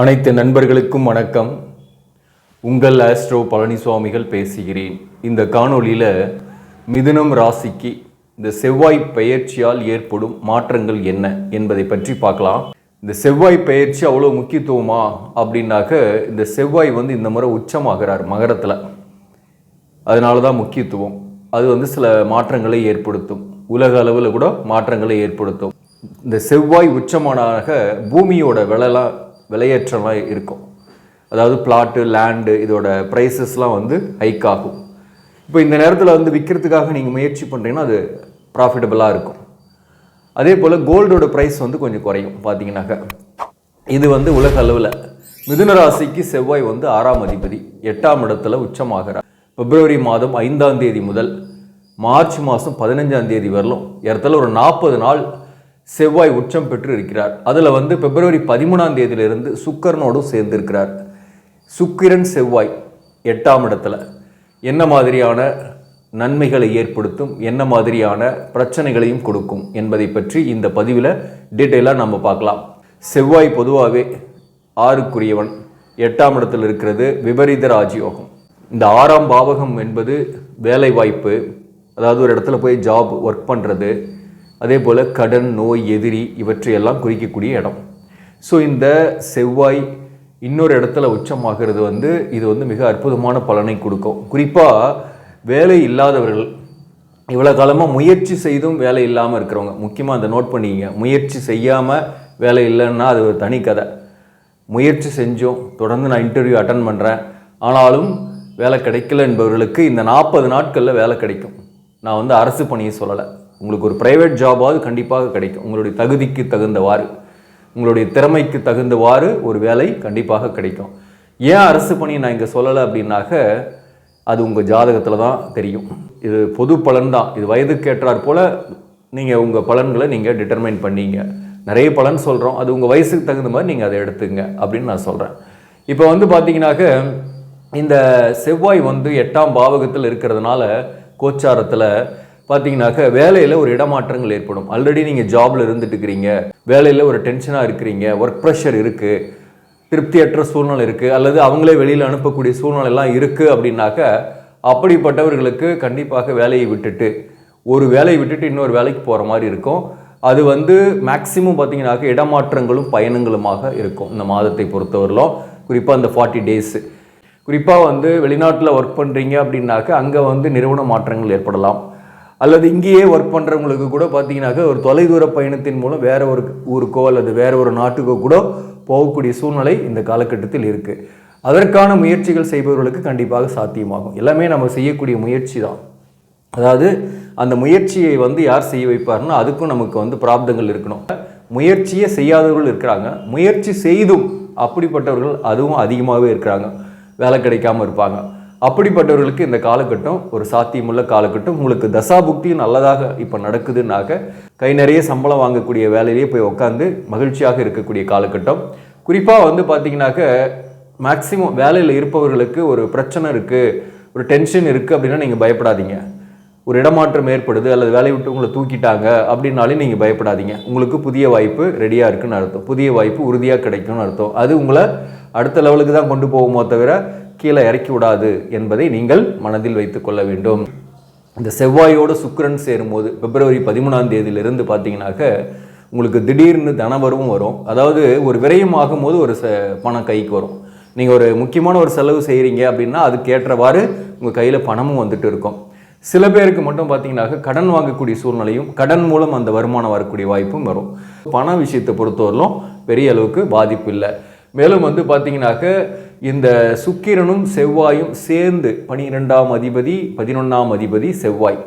அனைத்து நண்பர்களுக்கும் வணக்கம். உங்கள் ஆஸ்ட்ரோ பழனிசுவாமிகள் பேசுகிறேன். இந்த காணொளியில் மிதுனம் ராசிக்கு இந்த செவ்வாய் பெயர்ச்சியால் ஏற்படும் மாற்றங்கள் என்ன என்பதை பற்றி பார்க்கலாம். இந்த செவ்வாய் பெயர்ச்சி அவ்வளோ முக்கியத்துவமா? அப்படின்னாக்க இந்த செவ்வாய் வந்து இந்த முறை உச்சமாகிறார் மகரத்தில். அதனால தான் முக்கியத்துவம். அது வந்து சில மாற்றங்களை ஏற்படுத்தும். உலக அளவில் கூட மாற்றங்களை ஏற்படுத்தும். இந்த செவ்வாய் உச்சமானாக பூமியோட விலைலாம் விலையேற்றம்லாம் இருக்கும். அதாவது பிளாட்டு லேண்டு இதோட ப்ரைஸஸ்லாம் வந்து ஹைக் ஆகும். இப்போ இந்த நேரத்தில் வந்து விற்கிறதுக்காக நீங்கள் முயற்சி பண்ணுறீங்கன்னா அது ப்ராஃபிட்டபுளாக இருக்கும். அதே போல் கோல்டோட ப்ரைஸ் வந்து கொஞ்சம் குறையும் பார்த்தீங்கன்னாக்க. இது வந்து உலக அளவில் மிதுன ராசிக்கு செவ்வாய் வந்து ஆறாம் அதிபதி எட்டாம் இடத்துல உச்சமாகிறார். பிப்ரவரி மாதம் ஐந்தாம் தேதி முதல் மார்ச் மாதம் பதினஞ்சாம் தேதி வரலும் இடத்துல ஒரு நாற்பது நாள் செவ்வாய் உச்சம் பெற்று இருக்கிறார். அதில் வந்து பிப்ரவரி பதிமூணாம் தேதியிலிருந்து சுக்கரனோடும் சேர்ந்திருக்கிறார். சுக்கிரன் செவ்வாய் எட்டாம் இடத்துல. என்ன மாதிரியான நன்மைகளை ஏற்படுத்தும் என்ன மாதிரியான பிரச்சனைகளையும் கொடுக்கும் என்பதை பற்றி இந்த பதிவில் டீட்டெயிலாக நம்ம பார்க்கலாம். செவ்வாய் பொதுவாகவே ஆறுக்குரியவன் எட்டாம் இடத்தில் இருக்கிறது விபரீத ராஜயோகம். இந்த ஆறாம் பாவகம் என்பது வேலை வாய்ப்பு அதாவது ஒரு இடத்துல போய் ஜாப் ஒர்க் பண்ணுறது அதே போல் கடன் நோய் எதிரி இவற்றையெல்லாம் குறிக்கக்கூடிய இடம். ஸோ இந்த செவ்வாய் இன்னொரு இடத்துல உச்சமாகிறது வந்து இது வந்து மிக அற்புதமான பலனை கொடுக்கும். குறிப்பாக வேலை இல்லாதவர்கள் இவ்வளோ காலமாக முயற்சி செய்தும் வேலை இல்லாமல் இருக்கிறவங்க முக்கியமாக அந்த நோட் பண்ணிங்க முயற்சி செய்யாமல் வேலை இல்லைன்னா அது ஒரு தனி கதை. முயற்சி செஞ்சோம் தொடர்ந்து நான் இன்டர்வியூ அட்டன் பண்ணுறேன் ஆனாலும் வேலை கிடைக்கல என்பவர்களுக்கு இந்த நாற்பது நாட்களில் வேலை கிடைக்கும். நான் வந்து அரசு பணியை சொல்லலை. உங்களுக்கு ஒரு ப்ரைவேட் ஜாபாவது கண்டிப்பாக கிடைக்கும். உங்களுடைய தகுதிக்கு தகுந்தவாறு உங்களுடைய திறமைக்கு தகுந்தவாறு ஒரு வேலை கண்டிப்பாக கிடைக்கும். ஏன் அரசு பணியை நான் இங்கே சொல்லலை அப்படின்னாக்க அது உங்கள் ஜாதகத்தில் தான் தெரியும். இது பொது பலன் தான். இது வயதுக்கு ஏற்றாற் போல் நீங்கள் உங்கள் பலன்களை நீங்கள் டிட்டர்மைன் பண்ணீங்க. நிறைய பலன் சொல்கிறோம் அது உங்கள் வயசுக்கு தகுந்த மாதிரி நீங்கள் அதை எடுத்துங்க அப்படின்னு நான் சொல்கிறேன் இப்போ வந்து பார்த்தீங்கன்னாக்க இந்த செவ்வாய் வந்து எட்டாம் பாவகத்தில் இருக்கிறதுனால கோச்சாரத்தில் பார்த்தீங்கன்னாக்க வேலையில் ஒரு இடமாற்றங்கள் ஏற்படும். ஆல்ரெடி நீங்கள் ஜாபில் இருந்துட்டு இருக்கிறீங்க வேலையில் ஒரு டென்ஷனாக இருக்கிறீங்க. ஒர்க் ப்ரெஷர் இருக்குது திருப்தியற்ற சூழ்நிலை இருக்குது அல்லது அவங்களே வெளியில் அனுப்பக்கூடிய சூழ்நிலை எல்லாம் இருக்குது அப்படின்னாக்க அப்படிப்பட்டவர்களுக்கு கண்டிப்பாக வேலையை விட்டுட்டு ஒரு வேலையை விட்டுட்டு இன்னொரு வேலைக்கு போகிற மாதிரி இருக்கும். அது வந்து மேக்சிமம் பார்த்தீங்கன்னாக்க இடமாற்றங்களும் பயணங்களுமாக இருக்கும். இந்த மாதத்தை பொறுத்தவரையிலும். குறிப்பாக அந்த ஃபார்ட்டி டேஸு குறிப்பாக வந்து வெளிநாட்டில் ஒர்க் பண்ணுறீங்க அப்படின்னாக்க அங்கே வந்து நிறுவன மாற்றங்கள் ஏற்படலாம். அல்லது இங்கேயே ஒர்க் பண்ணுறவங்களுக்கு கூட பார்த்தீங்கன்னாக்க ஒரு தொலைதூர பயணத்தின் மூலம் வேறு ஒரு ஊருக்கோ அல்லது வேற ஒரு நாட்டுக்கோ கூட போகக்கூடிய சூழ்நிலை இந்த காலகட்டத்தில் இருக்குது அதற்கான முயற்சிகள் செய்பவர்களுக்கு கண்டிப்பாக சாத்தியமாகும். எல்லாமே நம்ம செய்யக்கூடிய முயற்சி தான். அதாவது அந்த முயற்சியை வந்து யார் செய்ய வைப்பார்னா அதுக்கும் நமக்கு வந்து பிராப்தங்கள் இருக்கணும். முயற்சியே செய்யாதவர்கள் இருக்கிறாங்க. முயற்சி செய்தும் அப்படிப்பட்டவர்கள் அதுவும் அதிகமாகவே இருக்கிறாங்க. வேலை கிடைக்காம இருப்பாங்க. அப்படிப்பட்டவர்களுக்கு இந்த காலகட்டம் ஒரு சாத்தியமுள்ள காலகட்டம். உங்களுக்கு தசாபுக்தியும் நல்லதாக இப்போ நடக்குதுன்னாக்க கை நிறைய சம்பளம் வாங்கக்கூடிய வேலையிலேயே போய் உட்காந்து மகிழ்ச்சியாக இருக்கக்கூடிய காலகட்டம். குறிப்பாக வந்து பார்த்தீங்கன்னாக்க மேக்சிமம் வேலையில் இருப்பவர்களுக்கு ஒரு பிரச்சனை இருக்குது ஒரு டென்ஷன் இருக்குது அப்படின்னா நீங்கள் பயப்படாதீங்க. ஒரு இடமாற்றம் ஏற்படுது அல்லது வேலையை விட்டு உங்களை தூக்கிட்டாங்க அப்படின்னாலே நீங்கள் பயப்படாதீங்க. உங்களுக்கு புதிய வாய்ப்பு ரெடியாக இருக்குன்னு அர்த்தம். புதிய வாய்ப்பு உறுதியாக கிடைக்கும்னு அர்த்தம். அது உங்களை அடுத்த லெவலுக்கு தான் கொண்டு போகுமோ தவிர கீழே இறக்கி விடாது என்பதை நீங்கள் மனதில் வைத்துக் கொள்ள வேண்டும். இந்த செவ்வாயோடு சுக்கரன் சேரும்போது பிப்ரவரி பதிமூணாம் தேதியிலிருந்து பார்த்தீங்கன்னாக்க உங்களுக்கு திடீர்னு தனவரவும் வரும். அதாவது ஒரு விரயம் ஆகும்போது ஒரு ச பணம் கைக்கு வரும். நீங்கள் ஒரு முக்கியமான ஒரு செலவு செய்கிறீங்க அப்படின்னா அதுக்கேற்றவாறு உங்கள் கையில் பணமும் வந்துட்டு இருக்கும். சில பேருக்கு மட்டும் பார்த்தீங்கன்னாக்க கடன் வாங்கக்கூடிய சூழ்நிலையும் கடன் மூலம் அந்த வருமானம் வரக்கூடிய வாய்ப்பும் வரும். பண விஷயத்தை பொறுத்தவரையிலும் பெரிய அளவுக்கு பாதிப்பு இல்லை. மேலும் வந்து பார்த்தீங்கன்னாக்க இந்த சுக்கிரனும் செவ்வாயும் சேர்ந்து பனிரெண்டாம் அதிபதி பதினொன்றாம் அதிபதி செவ்வாய்.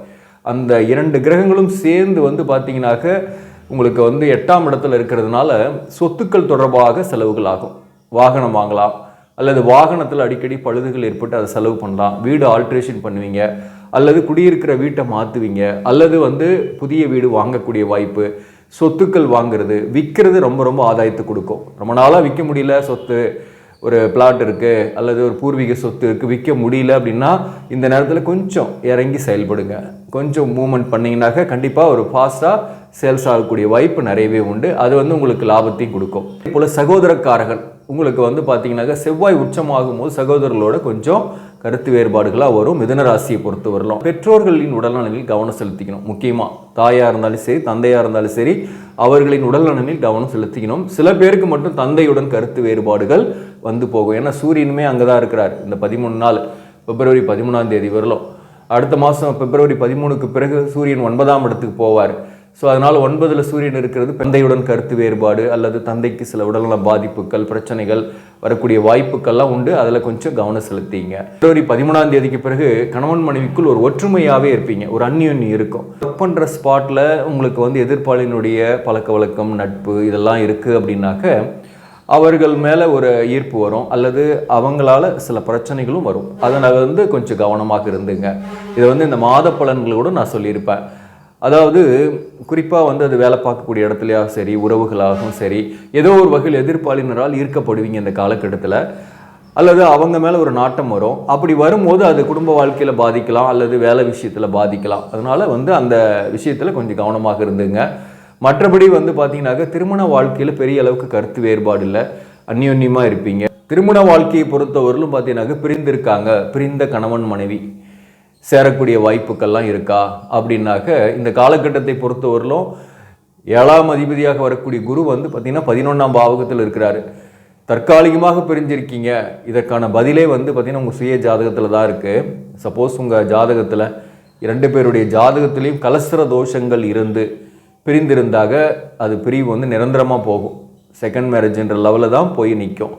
அந்த இரண்டு கிரகங்களும் சேர்ந்து வந்து பார்த்தீங்கன்னாக்க உங்களுக்கு வந்து எட்டாம் இடத்துல இருக்கிறதுனால சொத்துக்கள் தொடர்பாக செலவுகள் ஆகும். வாகனம் வாங்கலாம். அல்லது வாகனத்தில் அடிக்கடி பழுதுகள் ஏற்பட்டு அதை செலவு பண்ணலாம். வீடு ஆல்ட்ரேஷன் பண்ணுவீங்க. அல்லது குடியிருக்கிற வீட்டை மாற்றுவீங்க அல்லது வந்து புதிய வீடு வாங்கக்கூடிய வாய்ப்பு. சொத்துக்கள் வாங்குறது விற்கிறது ரொம்ப ரொம்ப ஆதாயத்தை கொடுக்கும். ரொம்ப நாளாக விற்க முடியல சொத்து. ஒரு பிளாட் இருக்குது அல்லது ஒரு பூர்வீக சொத்து இருக்குது விற்க முடியல அப்படின்னா இந்த நேரத்தில் கொஞ்சம் இறங்கி செயல்படுங்க. கொஞ்சம் மூவ்மெண்ட் பண்ணிங்கனாக்க கண்டிப்பாக ஒரு ஃபாஸ்ட்டாக சேல்ஸ் ஆகக்கூடிய வாய்ப்பு நிறையவே உண்டு. அது வந்து உங்களுக்கு லாபத்தையும் கொடுக்கும். அதே போல் சகோதரக்காரர்கள் உங்களுக்கு வந்து பார்த்தீங்கன்னாக்கா செவ்வாய் உச்சமாகும் போது சகோதரர்களோட கொஞ்சம் கருத்து வேறுபாடுகளாக வரும். மிதன ராசியை பொறுத்து வரலாம். பெற்றோர்களின் உடல்நலனில் கவனம் செலுத்திக்கணும். முக்கியமாக தாயாக இருந்தாலும் சரி தந்தையாக இருந்தாலும் சரி அவர்களின் உடல்நலனில் கவனம் செலுத்திக்கணும். சில பேருக்கு மட்டும் தந்தையுடன் கருத்து வேறுபாடுகள் வந்து போகும். ஏன்னா சூரியனுமே அங்கே தான் இருக்கிறார். இந்த பதிமூணு நாள் பிப்ரவரி பதிமூணாம் தேதி வரலாம். அடுத்த மாதம் பிப்ரவரி பதிமூணுக்கு பிறகு சூரியன் ஒன்பதாம் இடத்துக்கு போவார். ஸோ அதனால் ஒன்பதில் சூரியன் இருக்கிறது தந்தையுடன் கருத்து வேறுபாடு அல்லது தந்தைக்கு சில உடல்நல பாதிப்புகள் பிரச்சனைகள் வரக்கூடிய வாய்ப்புகள்லாம் உண்டு. அதில் கொஞ்சம் கவனம் செலுத்திங்க. பிப்ரவரி பதிமூணாம் தேதிக்கு பிறகு கணவன் மனைவிக்குள் ஒரு ஒற்றுமையாகவே இருப்பீங்க. ஒரு அந்யோன்யம் இருக்கும். ஒர்க் பண்ணுற ஸ்பாட்டில் உங்களுக்கு வந்து எதிர்ப்பாளினுடைய பழக்க வழக்கம் நட்பு இதெல்லாம் இருக்குது அப்படின்னாக்க அவர்கள் மேலே ஒரு ஈர்ப்பு வரும். அல்லது அவங்களால சில பிரச்சனைகளும் வரும். அதனால் வந்து கொஞ்சம் கவனமாக இருந்துங்க. இதை வந்து இந்த மாத பலன்களோடு நான் சொல்லியிருப்பேன். அதாவது குறிப்பாக வந்து அது வேலை பார்க்கக்கூடிய இடத்துலையா சரி உறவுகளாகவும் சரி ஏதோ ஒரு வகையில் எதிர்ப்பாளினரால் ஈர்க்கப்படுவீங்க இந்த காலகட்டத்தில். அல்லது அவங்க மேலே ஒரு நாட்டம் வரும். அப்படி வரும்போது அது குடும்ப வாழ்க்கையில் பாதிக்கலாம் அல்லது வேலை விஷயத்தில் பாதிக்கலாம். அதனால் வந்து அந்த விஷயத்தில் கொஞ்சம் கவனமாக இருந்துங்க. மற்றபடி வந்து பார்த்தீங்கன்னாக்க திருமண வாழ்க்கையில் பெரிய அளவுக்கு கருத்து வேறுபாடு இல்லை. அந்யோன்யமாக இருப்பீங்க. திருமண வாழ்க்கையை பொறுத்தவரையிலும் பார்த்தீங்கன்னாக்க பிரிந்திருக்காங்க. பிரிந்த கணவன் மனைவி. சேரக்கூடிய வாய்ப்புகள்லாம் இருக்கா? அப்படின்னாக்க இந்த காலகட்டத்தை பொறுத்தவரையிலும் ஏழாம் அதிபதியாக வரக்கூடிய குரு வந்து பார்த்திங்கன்னா பதினொன்றாம் பாவகத்தில் இருக்கிறாரு. தற்காலிகமாக பிரிஞ்சிருக்கீங்க. இதற்கான பதிலே வந்து பார்த்திங்கன்னா உங்கள் சுய ஜாதகத்தில் தான் இருக்குது சப்போஸ் உங்கள் ஜாதகத்தில் இரண்டு பேருடைய ஜாதகத்திலையும் கலசர தோஷங்கள் இருந்து பிரிந்திருந்தாக அது பிரிவு வந்து நிரந்தரமாக போகும். செகண்ட் மேரேஜ்ன்ற லெவலில் தான் போய் நிற்கும்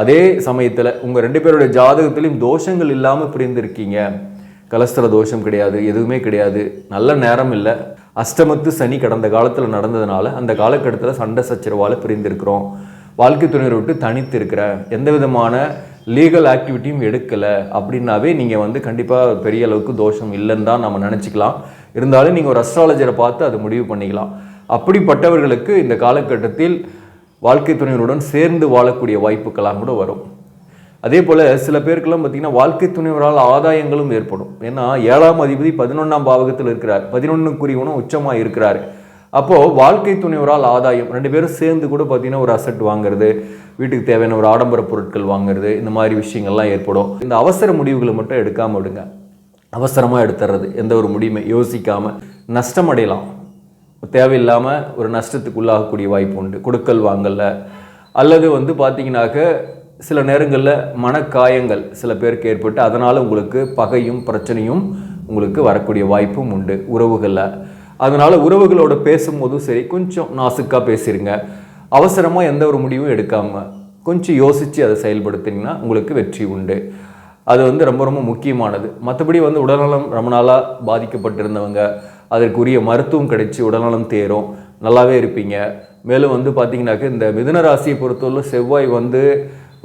அதே சமயத்தில் உங்கள் ரெண்டு பேருடைய ஜாதகத்திலையும் தோஷங்கள் இல்லாமல் பிரிந்திருக்கீங்க. கலஸ்திர தோஷம் கிடையாது எதுவுமே கிடையாது. நல்ல நேரம் இல்லை. அஷ்டமத்து சனி கடந்த காலத்தில் நடந்ததுனால அந்த காலகட்டத்தில் சண்டை சச்சரவால் பிரிந்திருக்கிறோம். வாழ்க்கை துணையரை விட்டு தனித்து இருக்கிற எந்த விதமான லீகல் ஆக்டிவிட்டியும் எடுக்கலை அப்படின்னாவே நீங்கள் வந்து கண்டிப்பாக பெரிய அளவுக்கு தோஷம் இல்லைன்னு தான் நம்ம நினச்சிக்கலாம். இருந்தாலும் நீங்கள் ஒரு அஸ்ட்ராலஜரை பார்த்து அதை முடிவு பண்ணிக்கலாம். அப்படிப்பட்டவர்களுக்கு இந்த காலகட்டத்தில் வாழ்க்கை துணைவருடன் சேர்ந்து வாழக்கூடிய வாய்ப்புகளாக கூட வரும். அதே போல் சில பேருக்கெல்லாம் பார்த்தீங்கன்னா வாழ்க்கை துணைவரால் ஆதாயங்களும் ஏற்படும். ஏன்னா ஏழாம் அதிபதி பதினொன்றாம் பாவகத்தில் இருக்கிறார். பதினொன்றுக்குரியவனும் உச்சமாக இருக்கிறார். அப்போது வாழ்க்கை துணைவரால் ஆதாயம் ரெண்டு பேரும் சேர்ந்து கூட பார்த்தீங்கன்னா ஒரு அசட் வாங்குறது வீட்டுக்கு தேவையான ஒரு ஆடம்பர பொருட்கள் வாங்குறது இந்த மாதிரி விஷயங்கள்லாம் ஏற்படும். இந்த அவசர முடிவுகளை மட்டும் எடுக்காமல் விடுங்க. அவசரமாக எடுத்துறது எந்த ஒரு முடிவுமே யோசிக்காமல் நஷ்டம் அடையலாம் தேவையில்லாமல் ஒரு நஷ்டத்துக்கு உள்ளாகக்கூடிய வாய்ப்பு உண்டு. கொடுக்கல் வாங்கல. அல்லது வந்து பார்த்தீங்கன்னாக்க சில நேரங்களில் மனக்காயங்கள் சில பேருக்கு ஏற்பட்டு அதனால் உங்களுக்கு பகையும் பிரச்சனையும் உங்களுக்கு வரக்கூடிய வாய்ப்பும் உண்டு உறவுகளில். அதனால் உறவுகளோட பேசும்போதும் சரி கொஞ்சம் நாசுக்காக பேசிடுங்க அவசரமாக எந்த ஒரு முடிவும் எடுக்காமல் கொஞ்சம் யோசித்து அதை செயல்படுத்தினீங்கன்னா உங்களுக்கு வெற்றி உண்டு. அது வந்து ரொம்ப ரொம்ப முக்கியமானது. மற்றபடி வந்து உடல்நலம் ரொம்ப நாளாக பாதிக்கப்பட்டிருந்தவங்க அதற்குரிய மருத்துவம் கிடைச்சி உடல்நலம் தேரும் நல்லாவே இருப்பீங்க. மேலும் வந்து பார்த்தீங்கன்னாக்க இந்த மிதுன ராசியை பொறுத்தவரை செவ்வாய் வந்து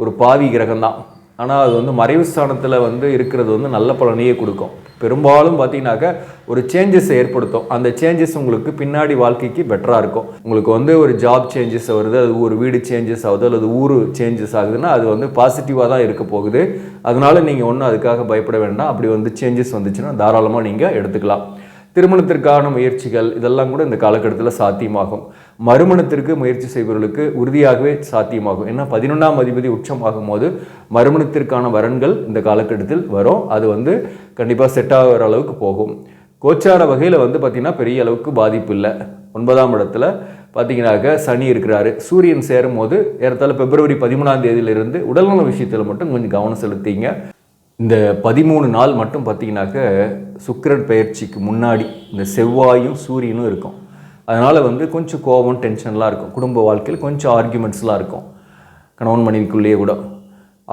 ஒரு பாவி கிரகம் தான் ஆனால் அது வந்து மறைவு ஸ்தானத்தில் வந்து இருக்கிறது வந்து நல்ல பலனையே கொடுக்கும். பெரும்பாலும் பார்த்தீங்கன்னாக்க ஒரு சேஞ்சஸ் ஏற்படுத்தும். அந்த சேஞ்சஸ் உங்களுக்கு பின்னாடி வாழ்க்கைக்கு பெட்டராக இருக்கும். உங்களுக்கு வந்து ஒரு ஜாப் சேஞ்சஸ் வருது அது ஒரு வீடு சேஞ்சஸ் ஆகுது அல்லது ஊர் சேஞ்சஸ் ஆகுதுன்னா அது வந்து பாசிட்டிவாக தான் இருக்க போகுது. அதனால நீங்கள் ஒன்றும் அதுக்காக பயப்பட வேண்டாம். அப்படி வந்து சேஞ்சஸ் வந்துச்சுன்னா தாராளமாக நீங்கள் எடுத்துக்கலாம். திருமணத்திற்கான முயற்சிகள் இதெல்லாம் கூட இந்த காலகட்டத்தில் சாத்தியமாகும். மறுமணத்திற்கு முயற்சி செய்பவர்களுக்கு உறுதியாகவே சாத்தியமாகும். ஏன்னா பதினொன்றாம் அதிபதி உச்சமாகும் போது மறுமணத்திற்கான வரன்கள் இந்த காலகட்டத்தில் வரும். அது வந்து கண்டிப்பாக செட் ஆகிற அளவுக்கு போகும். கோச்சார வகையில் வந்து பார்த்திங்கன்னா பெரிய அளவுக்கு பாதிப்பு இல்லை. ஒன்பதாம் இடத்துல பார்த்தீங்கன்னாக்க சனி இருக்கிறாரு. சூரியன் சேரும் போது ஏறத்தாழ பிப்ரவரி பதிமூணாம் தேதியிலிருந்து உடல்நல விஷயத்தில் மட்டும் கொஞ்சம் கவனம் செலுத்திங்க. இந்த பதிமூணு நாள் மட்டும் பார்த்தீங்கன்னாக்க சுக்கிரன் பயிற்சிக்கு முன்னாடி இந்த செவ்வாயும் சூரியனும் இருக்கும். அதனால் வந்து கொஞ்சம் கோபம் டென்ஷன்லாம் இருக்கும். குடும்ப வாழ்க்கையில் கொஞ்சம் ஆர்கியூமெண்ட்ஸ்லாம் இருக்கும். கணவன் மனைவிக்குள்ளேயே கூட.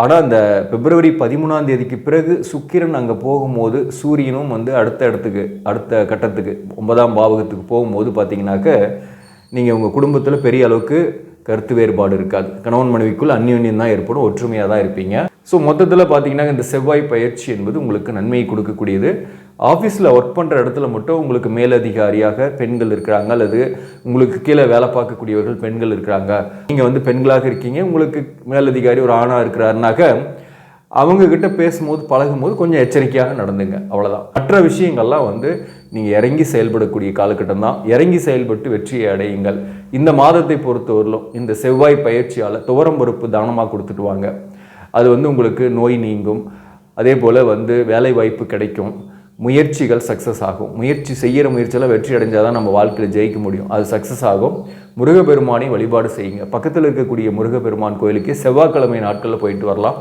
ஆனால் இந்த பிப்ரவரி பதிமூணாம் தேதிக்கு பிறகு சுக்கிரன் அங்கே போகும்போது சூரியனும் வந்து அடுத்த இடத்துக்கு அடுத்த கட்டத்துக்கு ஒன்பதாம் பாவகத்துக்கு போகும்போது பார்த்தீங்கன்னாக்க நீங்கள் உங்கள் குடும்பத்தில் பெரிய அளவுக்கு கருத்து வேறுபாடு இருக்காது. கணவன் மனைவிக்குள் அந்யோன்யம் தான் ஏற்படும். ஒற்றுமையாக தான் இருப்பீங்க. ஸோ மொத்தத்தில் பார்த்தீங்கன்னா இந்த செவ்வாய் பயிற்சி என்பது உங்களுக்கு நன்மையை கொடுக்கக்கூடியது. ஆஃபீஸில் ஒர்க் பண்ணுற இடத்துல மட்டும் உங்களுக்கு மேலதிகாரியாக பெண்கள் இருக்கிறாங்க அல்லது உங்களுக்கு கீழே வேலை பார்க்கக்கூடியவர்கள் பெண்கள் இருக்கிறாங்க. நீங்கள் வந்து பெண்களாக இருக்கீங்க உங்களுக்கு மேலதிகாரி ஒரு ஆணாக இருக்கிறாருனாக்க அவங்கக்கிட்ட பேசும்போது பழகும்போது கொஞ்சம் எச்சரிக்கையாக நடந்துங்க அவ்வளோதான் மற்ற விஷயங்கள்லாம் வந்து நீங்கள் இறங்கி செயல்படக்கூடிய காலகட்டம் தான். இறங்கி செயல்பட்டு வெற்றியை அடையுங்கள். இந்த மாதத்தை பொறுத்தவரையிலும் இந்த செவ்வாய் பயிற்சியால் துவரம் பருப்பு தானமாக கொடுத்துட்டு வாங்க. அது வந்து உங்களுக்கு நோய் நீங்கும். அதே போல் வந்து வேலை வாய்ப்பு கிடைக்கும். முயற்சிகள் சக்ஸஸ் ஆகும். முயற்சி செய்கிற முயற்சியெல்லாம் வெற்றி அடைஞ்சால் தான் நம்ம வாழ்க்கையில் ஜெயிக்க முடியும். அது சக்ஸஸ் ஆகும். முருகப்பெருமானை வழிபாடு செய்யுங்க. பக்கத்தில் இருக்கக்கூடிய முருகப்பெருமான் கோயிலுக்கு செவ்வாய்க்கிழமை நாட்களில் போயிட்டு வரலாம்.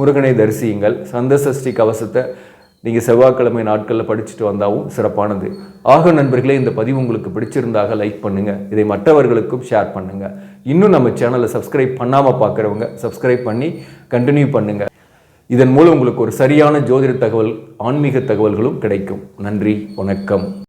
முருகனை தரிசியுங்கள். சந்த சஷ்டி கவசத்தை நீங்கள் செவ்வாய்க்கிழமை நாட்களில் படிச்சுட்டு வந்தாவும் சிறப்பானது. ஆக நண்பர்களே இந்த பதிவு உங்களுக்கு பிடிச்சிருந்தாக லைக் பண்ணுங்கள் இதை மற்றவர்களுக்கும் ஷேர் பண்ணுங்கள் இன்னும் நம்ம சேனலை சப்ஸ்கிரைப் பண்ணாமல் பார்க்குறவங்க சப்ஸ்கிரைப் பண்ணி கண்டினியூ பண்ணுங்கள் இதன் மூலம் உங்களுக்கு ஒரு சரியான ஜோதிட தகவல் ஆன்மீக தகவல்களும் கிடைக்கும். நன்றி வணக்கம்.